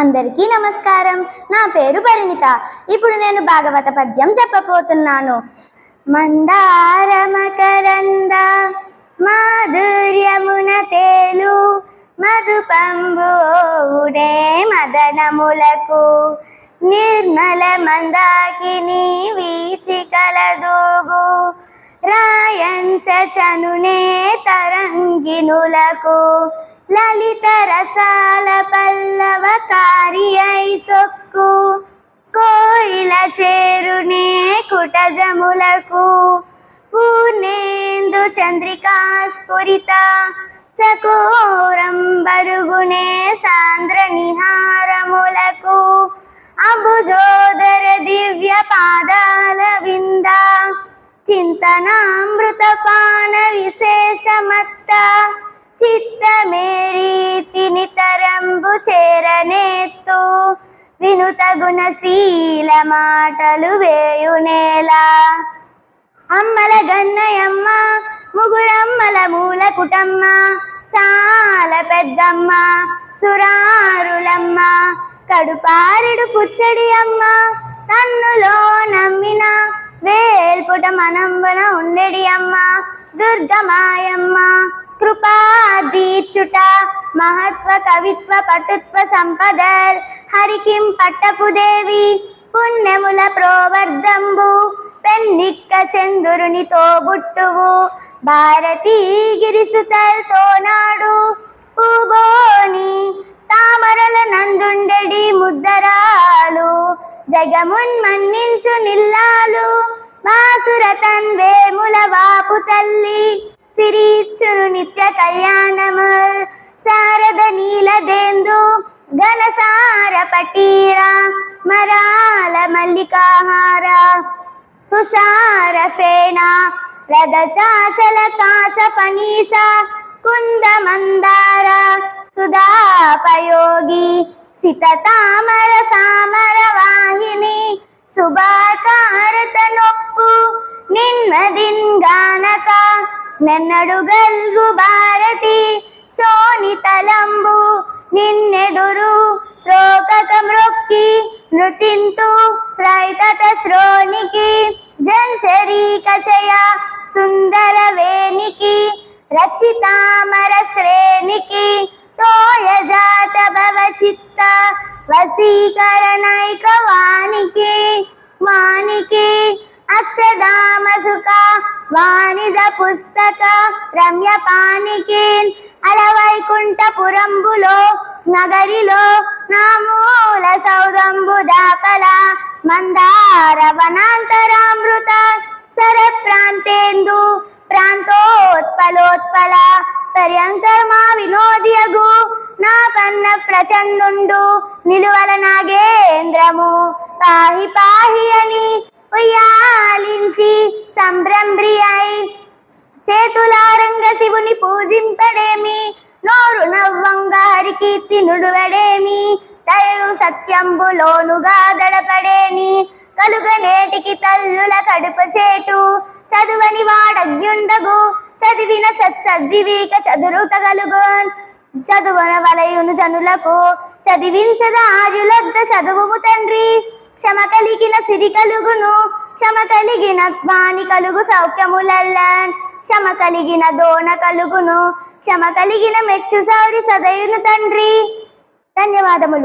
అందరికీ నమస్కారం. నా పేరు పరిణిత. ఇప్పుడు నేను భాగవత పద్యం చెప్పబోతున్నాను. మందార మకరంద మాధుర్యమున తేలు మధుపంబు ఊడే మదనములకు. నిర్మల మందాకిని వీచి కలదోగు రాయంచ చనునే తరంగినులకు. లలిత రసాలపై కారియై సొక్కు కోయిల చేరునే కుటజములకు. పూర్ణేందు చంద్రికా స్ఫురిత చకోరం బరుగునే సాంద్ర నిహారములకు. అబుజోదర దివ్య పాదాల వింద చింతనామృత పాన విశేషమత్త. చిత్తమేరీతిని తరంబు చేరనేత్తు. వినుతగుణశీల మాటలు వేయునేలా. అమ్మల గన్నయమ్మ ముగురమ్మల మూల కుటమ్మ చాలా పెద్దమ్మ సురారులమ్మ కడుపారుడు పుచ్చడి అమ్మ తన్నులో నమ్మిన వేల్పుట మనంబున ఉండెడి అమ్మ దుర్గమాయమ్మ. కృపా దీర్చుట మహత్వ కవిత్వ పటుత్వ సంపదర్. హరికిం పట్టపు దేవి పుణ్యముల ప్రోవర్ధంబు. పెన్నిక్క చందురుని తోబుట్టువు భారతీ గిరిసుతల్తో నాడు పూబోని తామరల నందుండెడి ముద్దరాలు జగమున్ మన్నించు నిల్లాలు. మాసురతన్ వేముల వాపు తల్లి సిరిచ్చును నిత్య కళ్యాణము. శారద నీలదేందు ఘనసార పటీర మరాల మల్లికాహార తుషార ఫేణ రథ చాచల కాస ఫనీస కుంద మందార సుధాపయోగి సిత తామర సామర వాహిని శుభాకారత నొప్పు నిన్నదిన్ గానక నెన్నడు గల్గు భారతి శోణితలంబు నిన్నెదురు శ్లోకక మృక్కి నృతింతు శ్రైతత శ్రోనికి జంచరీక చయ సుందర వేనికి రక్షితామర శ్రేణికి తోయ జాత భవ చిత్త వశీకరణైక వానికి వానికి అక్షదామ సుఖ వాణిజ పుస్తక రమ్య పానికి అలవైకుంఠపురంబులో నగరిలో నామూల సౌదంబు దాపల మందార వనాంతరామృత సర ప్రాంతేందు ప్రాంతోత్పలోత్పల పర్యంకర్మా వినోదియగు నా పన్న ప్రచండుండు నిలువల నాగేంద్రము. పాహి పాహి అని ఉయ్యాలించి సంభ్రంభ్రి అయి చేతులారంగ శివుని పూజింపడేమి? నోరు నవ్వంగ హరికీర్తి నుడువడేమి దయు సత్యంబులోనుగా దడపడేని కలుగ నేటికి తల్లుల కడుప చేటు చదువని వాడజ్ఞుండగు చదివిన సత్సద్వివీక చదురు కలుగు చదువున వలయును జనులకు చదివించద ఆర్యులద్ద చదువుము తండ్రి? క్షమ కలిగిన సిరి కలుగును. క్షమ కలిగిన వాణి కలుగు సౌఖ్యములల్లన్. క్షమ కలిగిన దోణ కలుగును. క్షమ కలిగిన మెచ్చు సౌరి సదయును తండ్రి. ధన్యవాదములు.